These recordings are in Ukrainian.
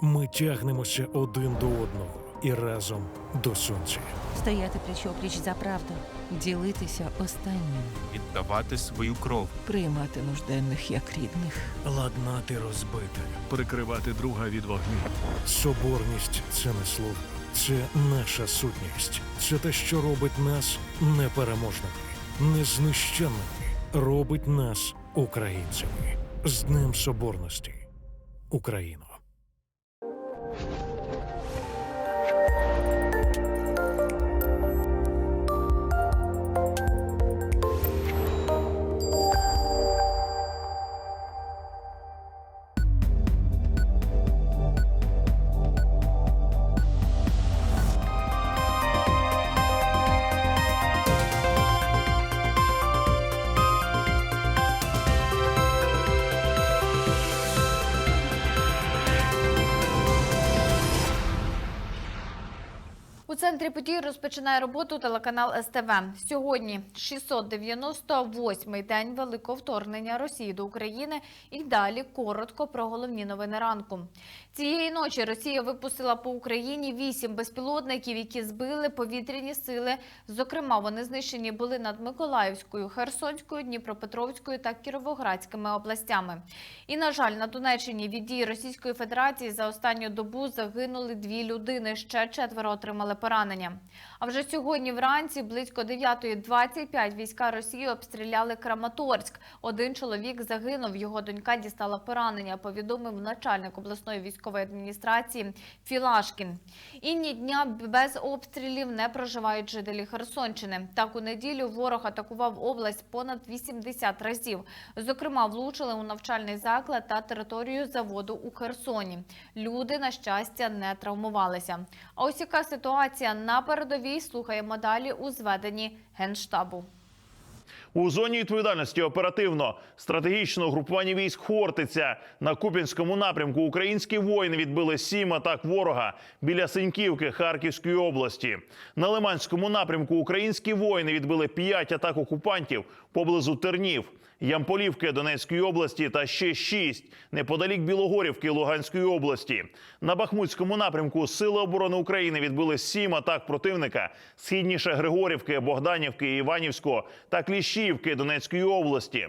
Ми тягнемося один до одного і разом до сонця. Стояти пліч-опліч за правду, ділитися останнім, віддавати свою кров. приймати нужденних як рідних. Ладнати розбите. прикривати друга від вогню. Соборність це не слово, це наша сутність. Це те, що робить нас непереможними, незнищенними, робить нас українцями. З Днем Соборності. Україно. Центрі подій розпочинає роботу телеканал СТВ. Сьогодні 698-й день великого вторгнення Росії до України. І далі коротко про головні новини ранку. Цієї ночі Росія випустила по Україні вісім безпілотників, які збили повітряні сили. Зокрема, вони знищені були над Миколаївською, Херсонською, Дніпропетровською та Кіровоградськими областями. І, на жаль, на Донеччині від дій Російської Федерації за останню добу загинули дві людини. Ще четверо отримали поранення. А вже сьогодні вранці, близько 9.25, війська Росії обстріляли Краматорськ. Один чоловік загинув, його донька дістала поранення, повідомив начальник обласної військової адміністрації Філашкін. Інні дня без обстрілів не проживають жителі Херсонщини. Так, у неділю ворог атакував область понад 80 разів. Зокрема, влучили у навчальний заклад та територію заводу у Херсоні. Люди, на щастя, не травмувалися. А ось яка ситуація на передовій, слухаємо далі у зведенні Генштабу. У зоні відповідальності оперативно стратегічного групування військ Хортиця на Купінському напрямку українські воїни відбили сім атак ворога біля Синьківки Харківської області. На Лиманському напрямку українські воїни відбили п'ять атак окупантів поблизу Тернів. Ямполівки Донецької області та ще шість неподалік Білогорівки Луганської області. На Бахмутському напрямку Сили оборони України відбили сім атак противника східніше Григорівки, Богданівки, Іванівського та Кліщівки Донецької області.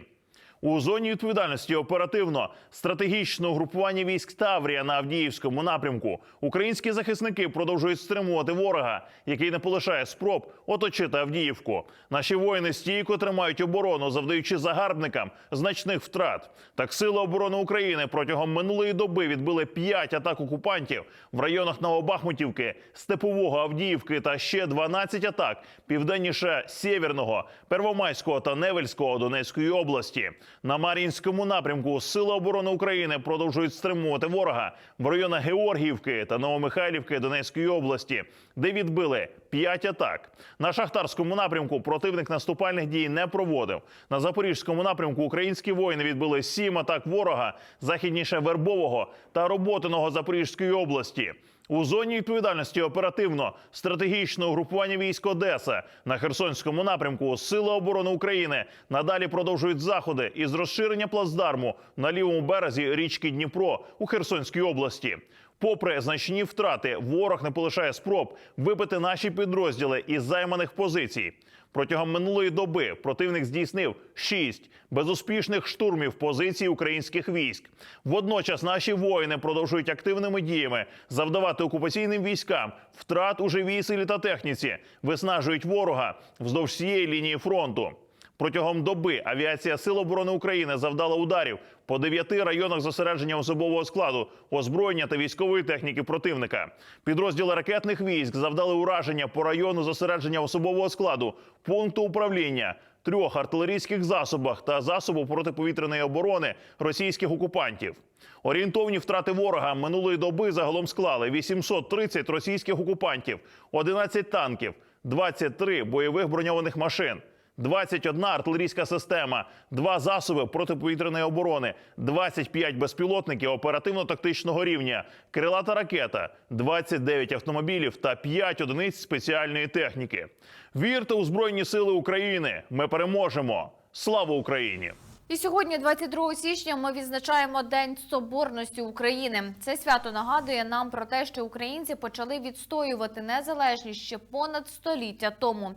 У зоні відповідальності оперативно стратегічного групування військ Таврія на Авдіївському напрямку українські захисники продовжують стримувати ворога, який не полишає спроб оточити Авдіївку. Наші воїни стійко тримають оборону, завдаючи загарбникам значних втрат. Так сили оборони України протягом минулої доби відбили п'ять атак окупантів в районах Новобахмутівки, Степового Авдіївки та ще 12 атак південніше Сєвєрного, Первомайського та Невельського Донецької області. На Мар'їнському напрямку Сили оборони України продовжують стримувати ворога в районах Георгіївки та Новомихайлівки Донецької області, де відбили п'ять атак. На шахтарському напрямку противник наступальних дій не проводив. На запорізькому напрямку українські воїни відбили сім атак ворога західніше Вербового та Роботиного Запорізької області. У зоні відповідальності оперативно стратегічного групування військ Одеса на Херсонському напрямку Сили оборони України надалі продовжують заходи із розширення плацдарму на лівому березі річки Дніпро у Херсонській області. Попри значні втрати, ворог не полишає спроб вибити наші підрозділи із займаних позицій. Протягом минулої доби противник здійснив шість безуспішних штурмів позицій українських військ. Водночас наші воїни продовжують активними діями завдавати окупаційним військам втрат у живій силі та техніці, виснажують ворога вздовж всієї лінії фронту. Протягом доби авіація Сил оборони України завдала ударів по дев'яти районах зосередження особового складу, озброєння та військової техніки противника. Підрозділи ракетних військ завдали ураження по району зосередження особового складу, пункту управління, трьох артилерійських засобах та засобу протиповітряної оборони російських окупантів. Орієнтовні втрати ворога минулої доби загалом склали 830 російських окупантів, 11 танків, 23 бойових броньованих машин. 21 артилерійська система, 2 засоби протиповітряної оборони, 25 безпілотників оперативно-тактичного рівня, крилата ракета, 29 автомобілів та 5 одиниць спеціальної техніки. Вірте у Збройні Сили України! Ми переможемо! Слава Україні! І сьогодні, 22 січня, ми відзначаємо День Соборності України. Це свято нагадує нам про те, що українці почали відстоювати незалежність ще понад століття тому.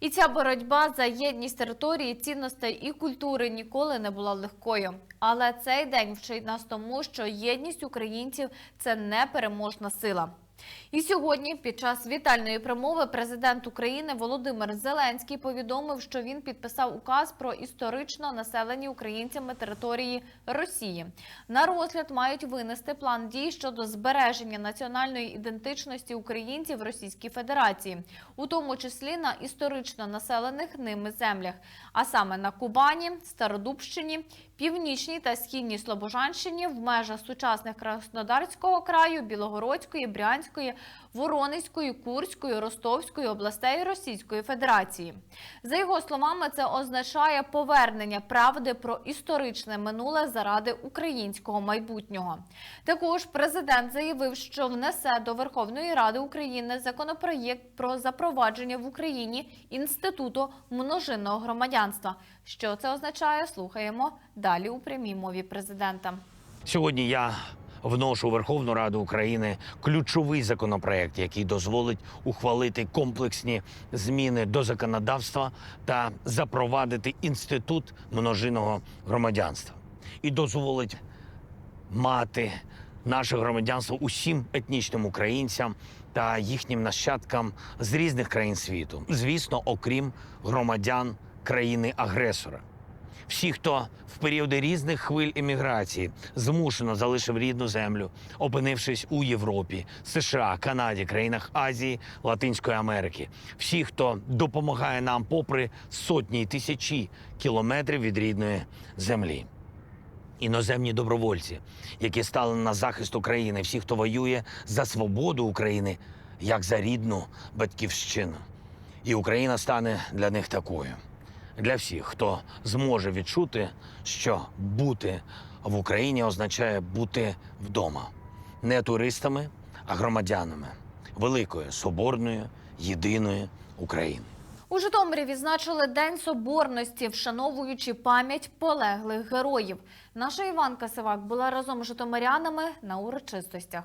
І ця боротьба за єдність території, цінностей і культури ніколи не була легкою. Але цей день вчить нас тому, що єдність українців це непереможна сила. І сьогодні, під час вітальної промови, президент України Володимир Зеленський повідомив, що він підписав указ про історично населені українцями території Росії. На розгляд мають винести план дій щодо збереження національної ідентичності українців Російській Федерації, у тому числі на історично населених ними землях, а саме на Кубані, Стародубщині, Північній та Східній Слобожанщині в межах сучасних Краснодарського краю, Білогородської, Брянської, Воронезької, Курської, Ростовської областей Російської Федерації. За його словами, це означає повернення правди про історичне минуле заради українського майбутнього. Також президент заявив, що внесе до Верховної Ради України законопроєкт про запровадження в Україні інституту множинного громадянства. Що це означає? Слухаємо далі у прямій мові президента. Сьогодні я вношу Верховну Раду України ключовий законопроект, який дозволить ухвалити комплексні зміни до законодавства та запровадити інститут множинного громадянства і дозволить мати наше громадянство усім етнічним українцям та їхнім нащадкам з різних країн світу, звісно, окрім громадян країни-агресора. Всі, хто в періоди різних хвиль еміграції змушено залишив рідну землю, опинившись у Європі, США, Канаді, країнах Азії, Латинської Америки. Всі, хто допомагає нам попри сотні й тисячі кілометрів від рідної землі. Іноземні добровольці, які стали на захист України, всі, хто воює за свободу України, як за рідну батьківщину. І Україна стане для них такою для всіх, хто зможе відчути, що бути в Україні означає бути вдома, не туристами, а громадянами великої, соборної, єдиної України. У Житомирі відзначили День Соборності, вшановуючи пам'ять полеглих героїв. Наша Іванка Сивак була разом з житомирянами на урочистостях.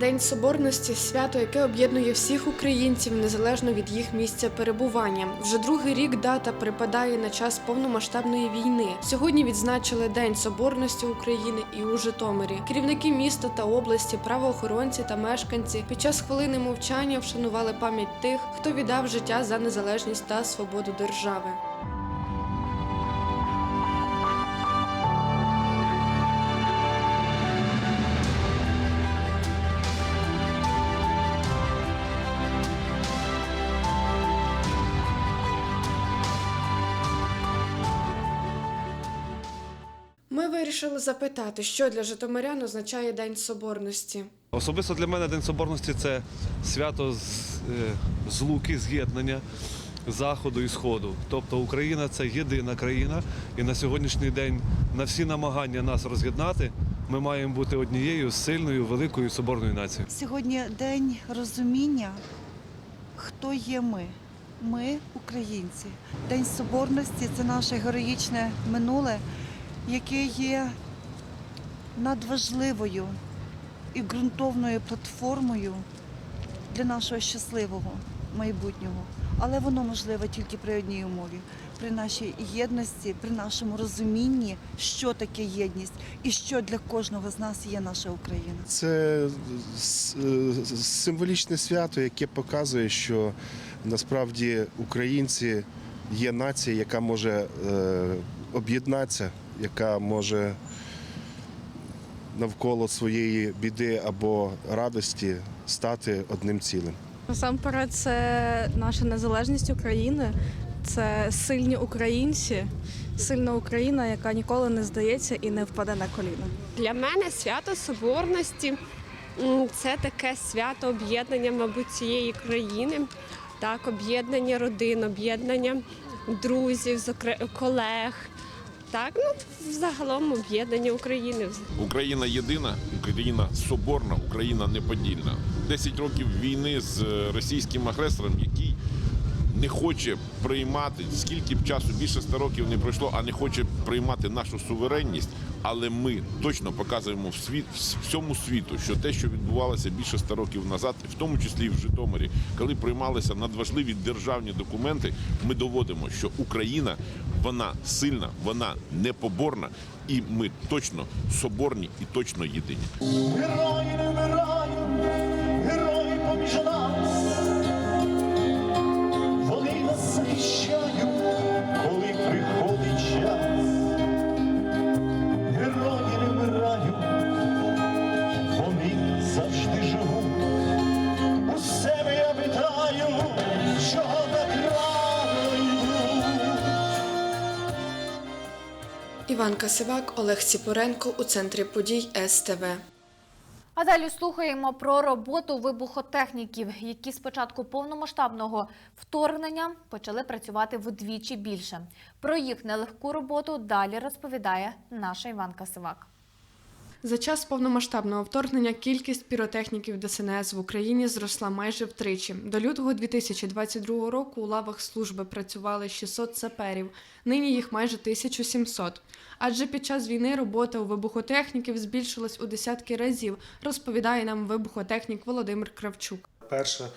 День Соборності свято, яке об'єднує всіх українців незалежно від їх місця перебування. Вже другий рік дата припадає на час повномасштабної війни. Сьогодні відзначили День Соборності України і у Житомирі. Керівники міста та області, правоохоронці та мешканці під час хвилини мовчання вшанували пам'ять тих, хто віддав життя за незалежність та свободу держави. Ми вирішили запитати, що для житомирян означає День Соборності. Особисто для мене День Соборності це свято з, е, злуки, з'єднання Заходу і Сходу. Тобто Україна це єдина країна, і на сьогоднішній день на всі намагання нас роз'єднати ми маємо бути однією сильною, великою соборною нацією. Сьогодні день розуміння, хто є ми. Ми українці. День Соборності це наше героїчне минуле, яке є надважливою і ґрунтовною платформою для нашого щасливого майбутнього. Але воно можливе тільки при одній умові при нашій єдності, при нашому розумінні, що таке єдність і що для кожного з нас є наша Україна. Це е, символічне свято, яке показує, що насправді українці є нація, яка може е, об'єднатися, яка може навколо своєї біди або радості стати одним цілим. Насамперед, це наша незалежність України, це сильні українці, сильна Україна, яка ніколи не здається і не впаде на коліна. Для мене свято Соборності це таке свято об'єднання, мабуть, цієї країни, так, об'єднання родин, об'єднання друзів, колег. Так, ну загалом об'єднання України. Україна єдина, Україна соборна, Україна неподільна. 10 років війни з е, російським агресором, який не хоче приймати, скільки б часу, більше 100 років не пройшло, а не хоче приймати нашу суверенність. Але ми точно показуємо в світ всьому світу, що те, що відбувалося більше 100 років назад, в тому числі і в Житомирі, коли приймалися надважливі державні документи, ми доводимо, що Україна вона сильна, вона непоборна, і ми точно соборні і точно єдині. Герої не Іван Сивак, Олег Ціпоренко у центрі подій СТВ. А далі слухаємо про роботу вибухотехніків, які з початку повномасштабного вторгнення почали працювати вдвічі більше. Про їх нелегку роботу далі розповідає наша Іванка Сивак. За час повномасштабного вторгнення кількість піротехніків ДСНС в Україні зросла майже втричі. До лютого 2022 року у лавах служби працювали 600 саперів, нині їх майже 1700. Адже під час війни робота у вибухотехніків збільшилась у десятки разів, розповідає нам вибухотехнік Володимир Кравчук. Перше,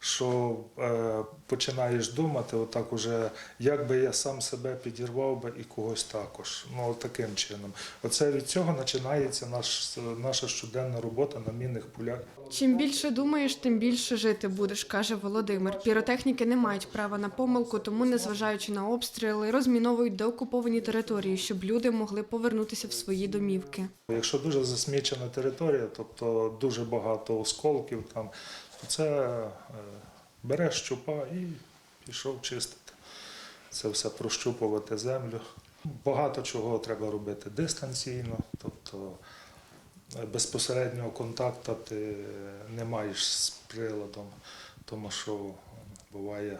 що е, починаєш думати, отак уже, як би я сам себе підірвав би і когось також. Ну, таким чином. Оце від цього починається наш, наша щоденна робота на мінних полях. Чим більше думаєш, тим більше жити будеш, каже Володимир. Піротехніки не мають права на помилку, тому, незважаючи на обстріли, розміновують деокуповані території, щоб люди могли повернутися в свої домівки. Якщо дуже засмічена територія, тобто дуже багато осколків там, то це е, береш щупа і пішов чистити. Це все прощупувати землю. Багато чого треба робити дистанційно, тобто е, безпосереднього контакту ти не маєш з приладом, тому що буває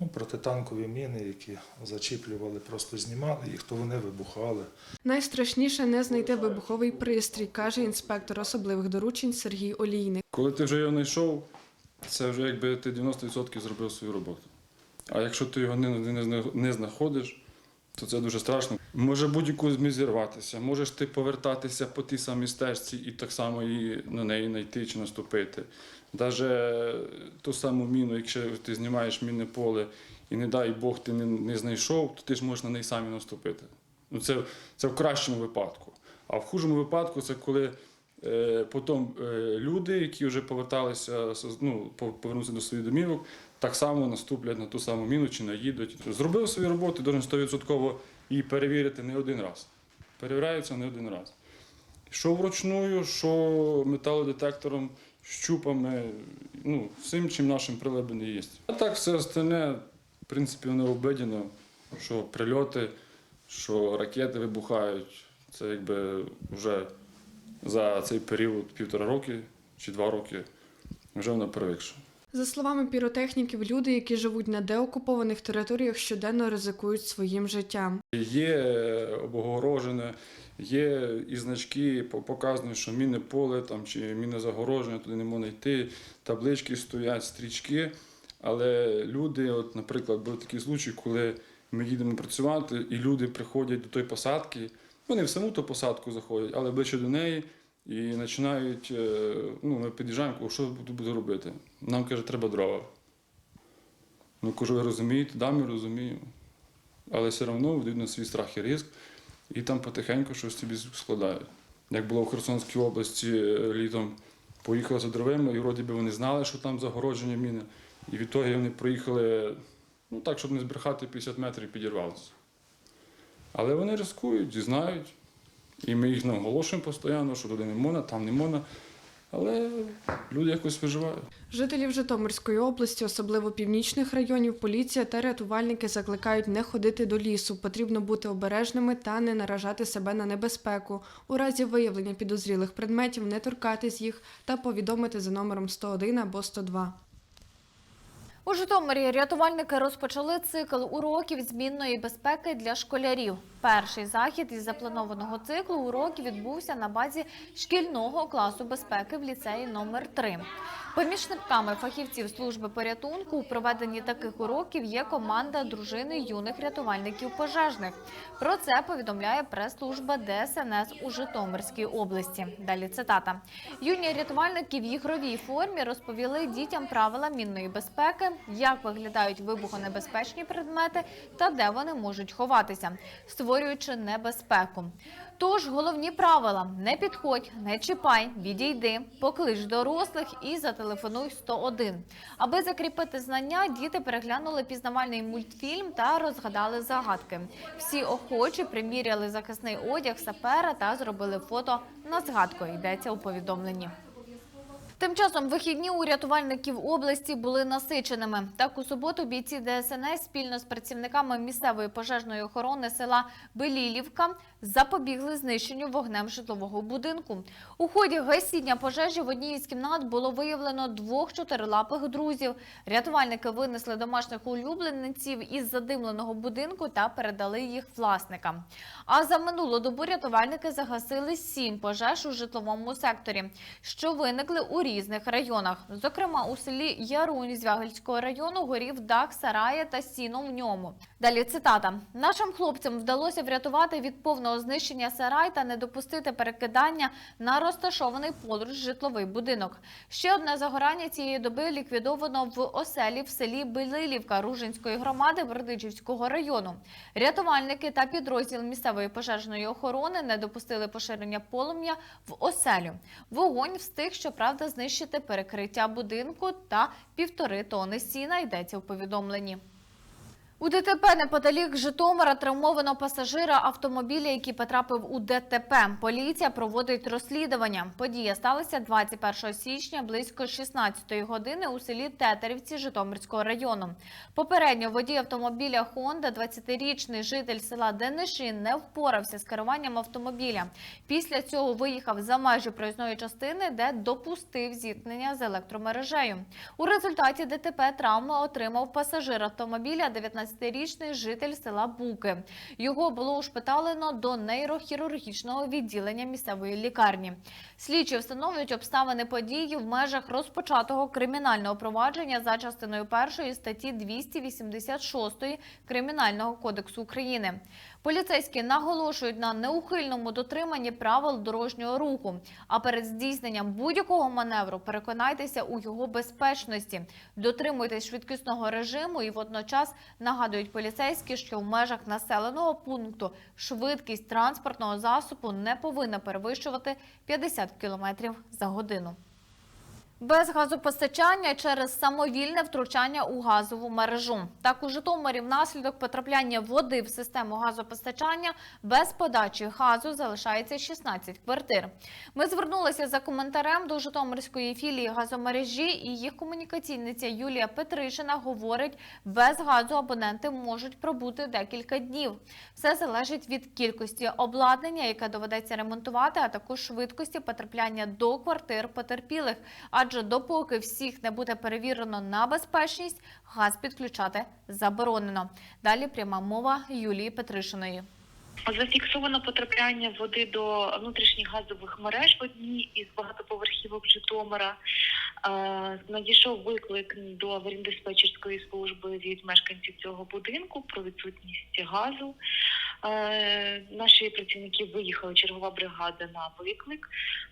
ну, протитанкові міни, які зачіплювали, просто знімали їх, то вони вибухали. Найстрашніше не знайти вибуховий пристрій, каже інспектор особливих доручень Сергій Олійник. Коли ти вже його знайшов, це вже якби ти 90% зробив свою роботу. А якщо ти його не, не, не- не знаходиш, то це дуже страшно. Може будь-яку змі зірватися, можеш ти повертатися по тій самій стежці і так само її на неї знайти чи наступити. Даже ту саму міну, якщо ти знімаєш мінне поле і не дай Бог ти не, не знайшов, то ти ж можеш на неї самі наступити. Ну, це, це в кращому випадку. А в хужому випадку це коли е, потім е, люди, які вже поверталися, ну, пов- повернуться до своїх домівок, так само наступлять на ту саму міну чи наїдуть. Зробив свою роботу, должен 100% її перевірити не один раз. Перевіряється не один раз. Що вручную, що металодетектором, щупами, ну, всім, чим нашим приладом є. А так все остальне, в принципі, воно обидіно, що прильоти, що ракети вибухають. Це якби вже за цей період півтора роки чи два роки вже воно привикше. За словами піротехніків, люди, які живуть на деокупованих територіях, щоденно ризикують своїм життям. Є обгорожене, є і значки, по- показано, що мінне поле там, чи мінне загороження, туди не можна йти, таблички стоять, стрічки. Але люди, от, наприклад, був такий случай, коли ми їдемо працювати, і люди приходять до тої посадки, вони в саму ту посадку заходять, але ближче до неї і починають, е, ну, ми під'їжджаємо, що буде робити? Нам каже, треба дрова. Ну, кажу, ви розумієте, да, ми розуміємо. але все одно ведуть на свій страх і ризик, і там потихеньку щось собі складають. Як було в Херсонській області е, літом, поїхали за дровами, і вроді би вони знали, що там загородження міни. І відтоді вони проїхали, ну так, щоб не збрехати 50 метрів і підірвалися. Але вони ризикують і знають. І ми їх наголошуємо постійно, що туди не можна, там не можна. Але люди якось виживають. Жителів Житомирської області, особливо північних районів, поліція та рятувальники закликають не ходити до лісу. Потрібно бути обережними та не наражати себе на небезпеку. У разі виявлення підозрілих предметів не торкатись їх та повідомити за номером 101 або 102. У Житомирі рятувальники розпочали цикл уроків змінної безпеки для школярів. Перший захід із запланованого циклу уроків відбувся на базі шкільного класу безпеки в ліцеї номер 3 Помічниками фахівців служби порятунку у проведенні таких уроків є команда дружини юних рятувальників пожежних. Про це повідомляє прес-служба ДСНС у Житомирській області. Далі цитата: юні рятувальники в ігровій формі розповіли дітям правила мінної безпеки, як виглядають вибухонебезпечні предмети та де вони можуть ховатися, створюючи небезпеку. Тож головні правила: не підходь, не чіпай, відійди, поклич дорослих і зателефонуй 101. Аби закріпити знання, діти переглянули пізнавальний мультфільм та розгадали загадки. Всі охочі приміряли захисний одяг сапера та зробили фото на згадку. Йдеться у повідомленні. Тим часом вихідні у рятувальників області були насиченими. Так у суботу бійці ДСНС спільно з працівниками місцевої пожежної охорони села Белілівка запобігли знищенню вогнем житлового будинку. У ході гасіння пожежі в одній із кімнат було виявлено двох чотирилапих друзів. Рятувальники винесли домашніх улюбленців із задимленого будинку та передали їх власникам. А за минулу добу рятувальники загасили сім пожеж у житловому секторі, що виникли у різних районах. Зокрема, у селі Ярунь Звягельського району горів дах сарая та сіно в ньому. Далі цитата: нашим хлопцям вдалося врятувати від повного знищення сарай та не допустити перекидання на розташований поруч житловий будинок. Ще одне загорання цієї доби ліквідовано в оселі в селі Белилівка Ружинської громади Бердичівського району. Рятувальники та підрозділ місцевої пожежної охорони не допустили поширення полум'я в оселю. Вогонь встиг, щоправда, знищити перекриття будинку та півтори тони сіна. Йдеться в повідомленні. У ДТП неподалік Житомира травмовано пасажира автомобіля, який потрапив у ДТП. Поліція проводить розслідування. Подія сталася 21 січня близько 16 години у селі Тетерівці Житомирського району. Попередньо водій автомобіля Honda, 20-річний житель села Денишин, не впорався з керуванням автомобіля. Після цього виїхав за межі проїзної частини, де допустив зіткнення з електромережею. У результаті ДТП травми отримав пасажир автомобіля 19-річний житель села Буки. Його було ушпиталено до нейрохірургічного відділення місцевої лікарні. Слідчі встановлюють обставини події в межах розпочатого кримінального провадження за частиною першої статті 286 Кримінального кодексу України. Поліцейські наголошують на неухильному дотриманні правил дорожнього руху. А перед здійсненням будь-якого маневру переконайтеся у його безпечності. Дотримуйтесь швидкісного режиму і водночас нагадують поліцейські, що в межах населеного пункту швидкість транспортного засобу не повинна перевищувати 50 км за годину. Без газопостачання через самовільне втручання у газову мережу. Так у Житомирі внаслідок потрапляння води в систему газопостачання без подачі газу залишається 16 квартир. Ми звернулися за коментарем до Житомирської філії газомережі і їх комунікаційниця Юлія Петришина говорить, без газу абоненти можуть пробути декілька днів. Все залежить від кількості обладнання, яке доведеться ремонтувати, а також швидкості потрапляння до квартир потерпілих. Адже допоки всіх не буде перевірено на безпечність, газ підключати заборонено. Далі пряма мова Юлії Петришиної. Зафіксовано потрапляння води до внутрішніх газових мереж в одній із багатоповерхівок Житомира. Е, Надійшов виклик до аварійно-диспетчерської служби від мешканців цього будинку про відсутність газу. Е, Наші працівники виїхали, чергова бригада на виклик.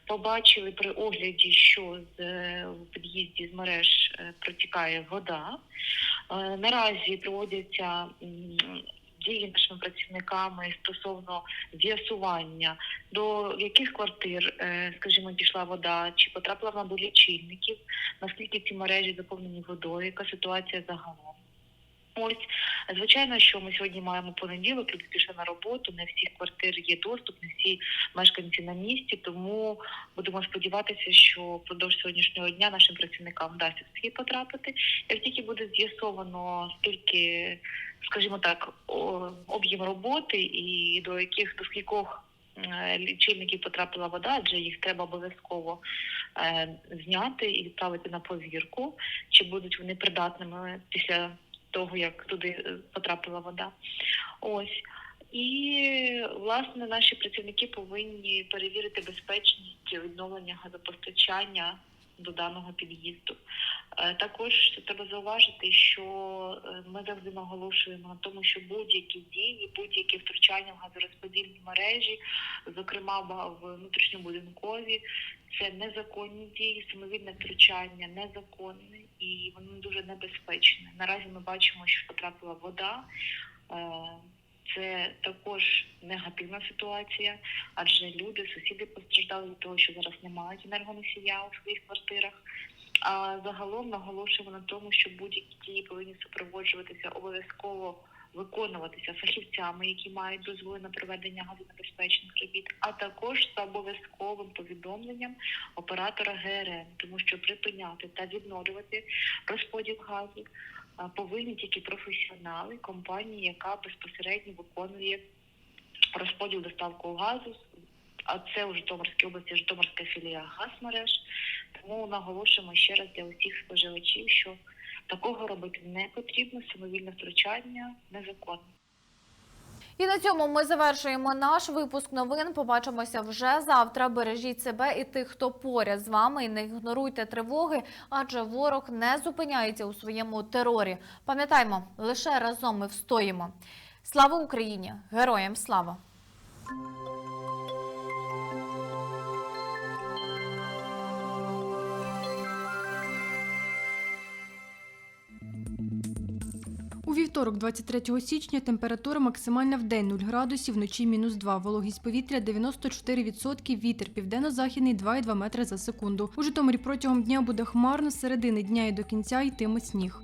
Побачили при огляді, що з е, під'їзді з мереж е, протікає вода. Наразі проводяться дії нашими працівниками стосовно з'ясування, до яких квартир, скажімо, дійшла вода, чи потрапила вона до лічильників, наскільки ці мережі заповнені водою, яка ситуація загалом. Ось, звичайно, що ми сьогодні маємо понеділок, люди пішли на роботу, не всіх квартир є доступ, не всі мешканці на місці, тому будемо сподіватися, що впродовж сьогоднішнього дня нашим працівникам вдасться в схід потрапити. Як тільки буде з'ясовано, скільки, скажімо так, об'єм роботи і до яких до скількох е, лічильників потрапила вода, адже їх треба обов'язково е, зняти і відправити на повірку, чи будуть вони придатними після того, як туди е, потрапила вода. Ось. І власне наші працівники повинні перевірити безпечність відновлення газопостачання до даного під'їзду. Е, Також треба зауважити, що е, ми завжди наголошуємо на тому, що будь-які дії, будь-які втручання в газорозподільні мережі, зокрема в внутрішньобудинкові, це незаконні дії, самовільне втручання незаконне і воно дуже небезпечне. Наразі ми бачимо, що потрапила вода. Е, Це також негативна ситуація, адже люди, сусіди постраждали від того, що зараз не мають енергоносія у своїх квартирах. А загалом наголошуємо на тому, що будь-які дії повинні супроводжуватися обов'язково виконуватися фахівцями, які мають дозволи на проведення газонебезпечних робіт, а також за обов'язковим повідомленням оператора ГРМ, тому що припиняти та відновлювати розподіл газу повинні тільки професіонали компанії, яка безпосередньо виконує розподіл доставку газу. А це у Житомирській області Житомирська філія газмереж. Тому наголошуємо ще раз для усіх споживачів, що такого робити не потрібно, самовільне втручання незаконне. І на цьому ми завершуємо наш випуск новин. Побачимося вже завтра. Бережіть себе і тих, хто поряд з вами, і не ігноруйте тривоги, адже ворог не зупиняється у своєму терорі. Пам'ятаймо, лише разом ми встоїмо. Слава Україні! Героям слава! У вівторок, 23 січня, температура максимальна в день 0 градусів, вночі мінус 2. Вологість повітря 94%, вітер південно-західний 2,2 метри за секунду. У Житомирі протягом дня буде хмарно, з середини дня і до кінця йтиме сніг.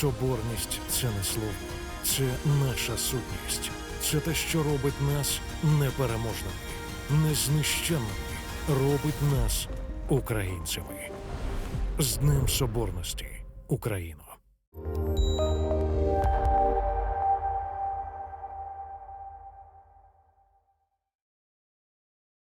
Соборність це не слово, це наша сутність. Це те, що робить нас непереможними, незнищенними, робить нас українцями. З Днем Соборності, Україно!